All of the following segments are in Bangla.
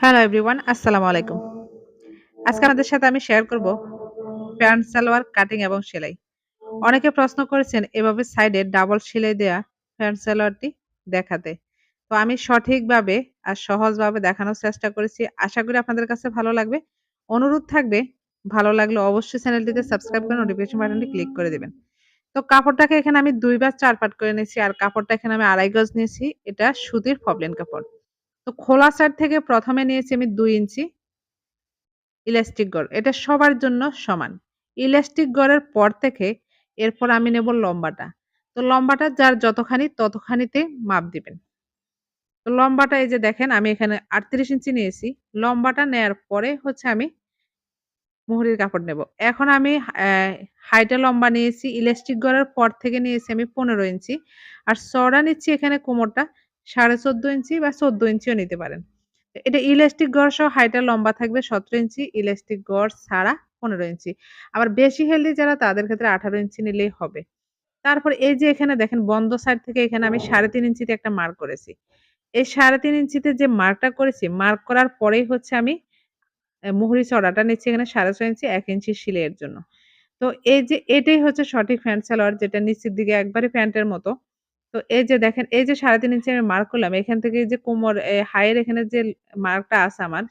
হ্যালো এভরিওয়ান আসসালামু আলাইকুম। আজকে আপনাদের সাথে আমি শেয়ার করব প্যান্ট, সালোয়ার কাটিং এবং সেলাই। অনেকে প্রশ্ন করেছেন, এভাবে সাইডে ডাবল সেলাই দেয়া প্যান্ট, সালোয়ারটি দেখাতে। তো আমি সঠিকভাবে আর সহজভাবে দেখানোর চেষ্টা করেছি। আশা করি আপনাদের কাছে ভালো লাগবে। অনুরোধ থাকবে, ভালো লাগলে অবশ্যই চ্যানেলটিতে সাবস্ক্রাইব করে নোটিফিকেশন বাটনটি ক্লিক করে দিবেন। তো কাপড়টাকে এখানে আমি ২ ভাঁজ ৪ পার্ট করে নিয়েছি, আর কাপড়টা এখানে আমি ২.৫ গজ নিয়েছি। এটা সুতির পপলিন কাপড়। তো খোলা সাইড থেকে ১ম এ নিয়েছি আমি ২ ইঞ্চি ইলাস্টিক গড়। এটা সবার জন্য সমান। ইলাস্টিক গড়ের পর থেকে এরপর আমি নেব লম্বাটা। তো লম্বাটা যার যতখানি ততখানিতে মাপ দিবেন। তো লম্বাটা এই যে দেখেন, আমি এখানে ৩৮ ইঞ্চি নিয়েছি। লম্বাটা নেয়ার পরে হচ্ছে আমি মুহুরির কাপড় নেব। এখন আমি হাইটে লম্বা নিয়েছি ইলাস্টিক গড়ের পর থেকে নিয়েছি আমি ১৫ ইঞ্চি। আর চওড়া নিচ্ছি এখানে কোমরটা ১৪.৫ ইঞ্চি বা ১৪ ইঞ্চিও নিতে পারেন। এটা ইলাস্টিক গড় সহ হাইটে লম্বা থাকবে ১৭ ইঞ্চি, ইলাস্টিক গড় ছাড়া ১৫ ইঞ্চি। আবার বেশি হেলদি যারা তাদের ক্ষেত্রে ১৮ ইঞ্চি নিলেই হবে। তারপর এই যে এখানে দেখেন বন্ধ সাইড থেকে এখানে আমি ৩.৫ ইঞ্চিতে একটা মার্ক করেছি। এই ৩.৫ ইঞ্চিতে যে মার্কটা করেছি, মার্ক করার পরেই হচ্ছে আমি মুহুরি চড়াটা নিচ্ছি এখানে ৬.৫ ইঞ্চি এক ইঞ্চি সেলাইয়ের জন্য। তো এই যে এটাই হচ্ছে সঠিক প্যান্ট সালোয়ার যেটা নিচের দিকে একবারে প্যান্টের মতো। তো এই যে দেখেন, এই যে ৩.৫ ইঞ্চি আমি মার্ক করলাম, এখান থেকে যে কোমর হাইয়ের এখানে যে মার্কটা আছে আমার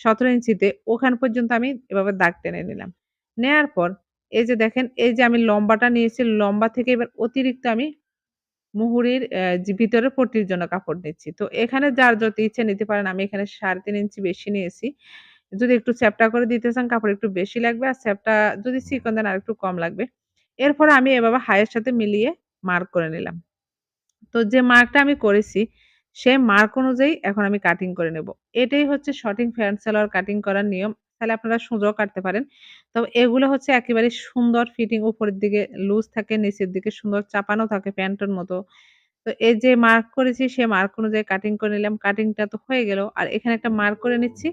১৭ ইঞ্চিতে, ওখান পর্যন্ত আমি এভাবে দাগ টেনে নিলাম। নেয়ার পর, এই যে দেখেন, এই যে আমি লম্বাটা নিয়েছি, লম্বা থেকে এবার অতিরিক্ত আমি মুহুরির ভিতরের পট্টির জন্য কাপড় নিচ্ছি। তো এখানে যার যত ইচ্ছে নিতে পারেন। আমি এখানে ৩.৫ ইঞ্চি বেশি নিয়েছি। যদি একটু চ্যাপ্টা করে দিতে চান, কাপড় একটু বেশি লাগবে আর চ্যাপ্টা যদি চিকন দেন আর একটু কম লাগবে। এরপরে আমি এভাবে হাইয়ের সাথে মিলিয়ে মার্ক করে নিলাম। তো যে মার্কটা আমি করেছি সেই মার্ক অনুযায়ী এখন আমি কাটিং করে নেব। এটাই হচ্ছে সঠিক প্যান্ট সালোয়ার কাটিং করার নিয়ম। তাহলে আপনারা সোজাও কাটতে পারেন। তবে এগুলো হচ্ছে একেবারে সুন্দর ফিটিং উপরের দিকে লুজ থাকে, নিচের দিকে সুন্দর চাপানো থাকে প্যান্টের মতো। তো এই যে মার্ক করেছি সে মার্ক অনুযায়ী কাটিং করে নিলাম। কাটিংটা তো হয়ে গেল। আর এখানে একটা মার্ক করে নিচ্ছি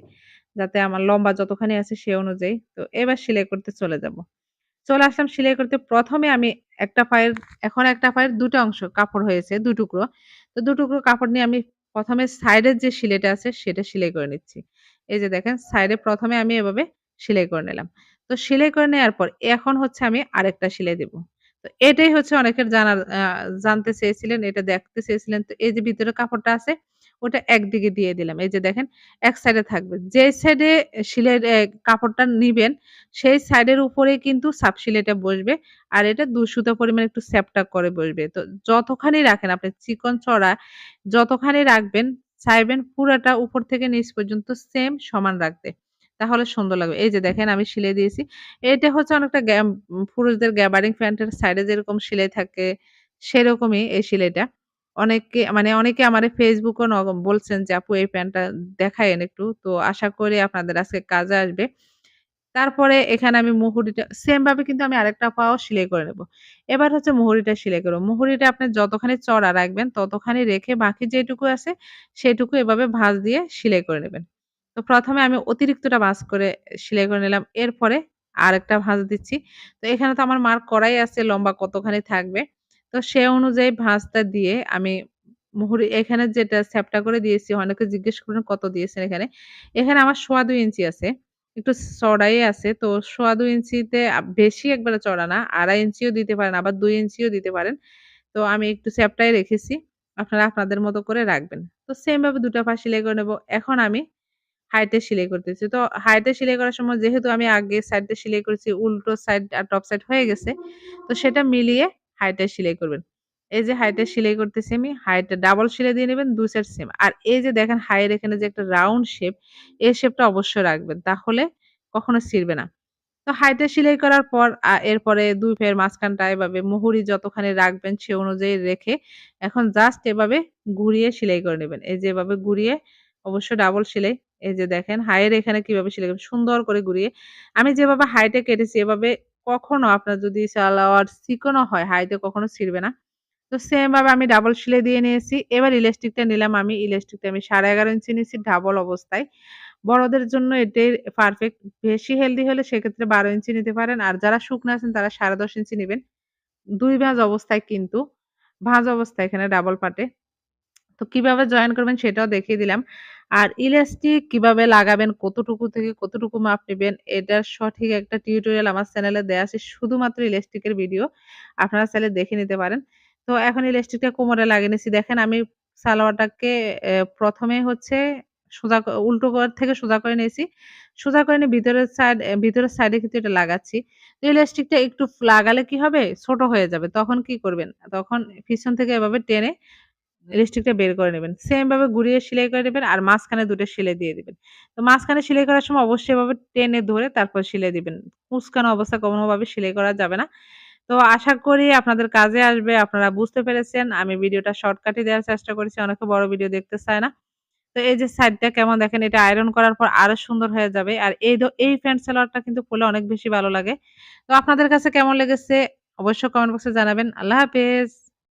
যাতে আমার লম্বা যতখানি আছে সে অনুযায়ী। তো এবার সেলাই করতে চলে যাব। চলে আসলাম সেলাই করতে। প্রথমে আমি একটা পায়ের এখন একটা পায়ের দুটো অংশ কাপড় হয়েছে ২ টুকরো। তো ২ টুকরো কাপড় নিয়ে আমি প্রথমে সাইডের যে সেলাইটা আছে সেটা সেলাই করে নিচ্ছি। এই যে দেখেন সাইডে প্রথমে আমি এভাবে সেলাই করে নিলাম। তো সেলাই করে নেওয়ার পর এখন হচ্ছে আমি আরেকটা সেলাই দিব। তো এটাই হচ্ছে অনেকের জানার জানতে চেয়েছিলেন, এটা দেখতে চেয়েছিলেন। তো এই যে ভিতরে কাপড়টা আছে ওটা একদিকে দিয়ে দিলাম। এই যে দেখেন, এক সাইডে থাকবে। যে সাইডে এ কাপড়টা নিবেন, সেই সাইডের উপরে কিন্তু সাপ সেলাইটা বসবে। আর এটা ২ সুতা পরিমাণ একটু চ্যাপ্টা করে বসবে। তো যতখানি রাখেন, আপনি চিকন চড়া যতখানি রাখবেন, চাইবেন পুরাটা উপর থেকে নিচ পর্যন্ত সেম সমান রাখতে। তাহলে সুন্দর লাগবে। এই যে দেখেন, আমি সেলাই দিয়েছি। এটা হচ্ছে অনেকটা পুরুষদের গ্যাবার্ডিং প্যান্টের সাইডে যেরকম সেলাই থাকে, সেরকমই এই সেলাইটা। অনেকে মানে অনেকে আমারে Facebook ও ন বলছেন যে, আপু, এই প্যান্টটা দেখায়েন একটু। তো আশা করি আপনাদের আজকে কাজে আসবে। তারপরে এখানে আমি মুহুরিটা সেম ভাবে কিন্তু আমি আরেকটা পাও সেলাই করে নেব। এবার হচ্ছে মুহুরিটা সেলাই করব। মুহুরিটা আপনি যতখানি চড়া রাখবেন, ততখানি রেখে বাকি যেটুকু আছে, সেটুকু এভাবে ভাঁজ দিয়ে সেলাই করে নেবেন। তো ১ম এ আমি অতিরিক্তটা ভাঁজ করে সেলাই করে নিলাম। এরপরে আরেকটা ভাঁজ দিচ্ছি। তো এখানে তো আমার মার্ক করাই আছে, লম্বা কতখানি থাকবে। তো সে অনুযায়ী ভাঁজটা দিয়ে আমি মুহুরি, এখানে যেটা চ্যাপ্টা করে দিয়েছি, অনেকে জিজ্ঞেস করেন কত দিয়েছেন এখানে। এখানে আমার ২.৫ ইঞ্চি আছে। একটু চড়াই আছে। তো ২.৫ ইঞ্চিতে বেশি একবারে চড়া না। ২.৫ ইঞ্চিও দিতে পারেন, আবার ২ ইঞ্চিও দিতে পারেন। তো আমি একটু চ্যাপ্টাই রেখেছি। আপনারা আপনাদের মতো করে রাখবেন। তো সেম ভাবে ২ টা পা সেলাই করে নেব। এখন আমি হাইটে সেলাই করতেছি। তো হাইটে সেলাই করার সময় যেহেতু আমি আগে সাইডে সেলাই করেছি, উল্টো সাইড আর টপ সাইড হয়ে গেছে। তো সেটা মিলিয়ে হাইটে সেলাই করবেন। এই যে হাইটে সেলাই করতেছি আমি, হাইটে ডাবল সেলাই দিয়ে নিবেন ২ সাইড সেম। আর এই যে দেখেন হাইয়ের এখানে যে একটা রাউন্ড শেপ, এই শেপটা অবশ্যই রাখবেন। তাহলে কখনো ছিঁড়বে না। তো হাইটে সেলাই করার পর এরপরে ২ পায়ের মাঝখানটা এভাবে মুহুরি যতখানি রাখবেন সে অনুযায়ী রেখে এখন জাস্ট এভাবে ঘুরিয়ে সেলাই করে নেবেন এই যে এভাবে ঘুরিয়ে অবশ্যই ডাবল সেলাই। এই যে দেখেন হাইয়ের এখানে কীভাবে সেলাই করবেন সুন্দর করে ঘুরিয়ে। আমি যেভাবে হাইটে কেটেছি এভাবে কখনো আপনার যদি সালোয়ার চিকনও হয় হাইটে কখনো ছিঁড়বে না। তো সেম ভাবে আমি ডাবল সেলাই দিয়ে নিয়েছি। এবার ইলাস্টিকটা নিলাম আমি। ইলাস্টিকটা আমি ১১.৫ ইঞ্চি নিয়েছি ডাবল অবস্থায়। বড়দের জন্য এটাই পারফেক্ট। বেশি হেলদি হলে সেক্ষেত্রে ১২ ইঞ্চি নিতে পারেন। আর যারা শুকনো আছেন, তারা ১০.৫ ইঞ্চি নেবেন দুই ভাঁজ অবস্থায় কিন্তু, ভাঁজ অবস্থায় এখানে ডাবল পাটে। তো কীভাবে জয়েন করবেন সেটাও দেখিয়ে দিলাম। আর ইলাস্টিক কীভাবে লাগাবেন, কতটুকু থেকে কতটুকু মাপ নিবেন, এটার সঠিক একটা টিউটোরিয়াল আমার চ্যানেলে দেয়া আছে। শুধুমাত্র ইলাস্টিকের ভিডিও। আপনারা চাইলে দেখে নিতে পারেন। তো এখন ইলাস্টিকটা কোমরে লাগিয়ে নিচ্ছি। দেখেন আমি সালোয়ারটাকে প্রথমে হচ্ছে সোজা উল্টো থেকে সোজা করে নিয়েছি। সোজা করে নিয়ে ভিতরের সাইড ভিতরের সাইডে কিন্তু এটা লাগাচ্ছি। তো ইলাস্টিকটা একটু লাগালে কি হবে? ছোট হয়ে যাবে। তখন কি করবেন? তখন পিছন থেকে এভাবে টেনে ইলাস্টিকটা বের করে নেবেন সেম ভাবে ঘুরিয়ে সেলাই করে নিবেন আর মাঝখানে ২ টা সেলাই দিয়ে দিবেন। তো মাঝখানে সেলাই করার সময় অবশ্যই এভাবে টেনে ধরে তারপর সেলাই দিবেন। কুঁচকানো অবস্থায় কোনভাবে সেলাই করা যাবে না। তো আশা করি আপনাদের কাজে আসবে। আপনারা বুঝতে পেরেছেন। আমি ভিডিওটা শর্টকাটে দেওয়ার চেষ্টা করেছি। অনেকে বড় ভিডিও দেখতে চায় না। তো এই যে সাইডটা কেমন দেখেন, এটা আয়রন করার পর আরও সুন্দর হয়ে যাবে। আর এই এই প্যান্ট সালোয়ারটা কিন্তু পড়লে অনেক বেশি ভালো লাগে। তো আপনাদের কাছে কেমন লেগেছে, অবশ্যই কমেন্ট বক্সে জানাবেন। আল্লাহ হাফেজ।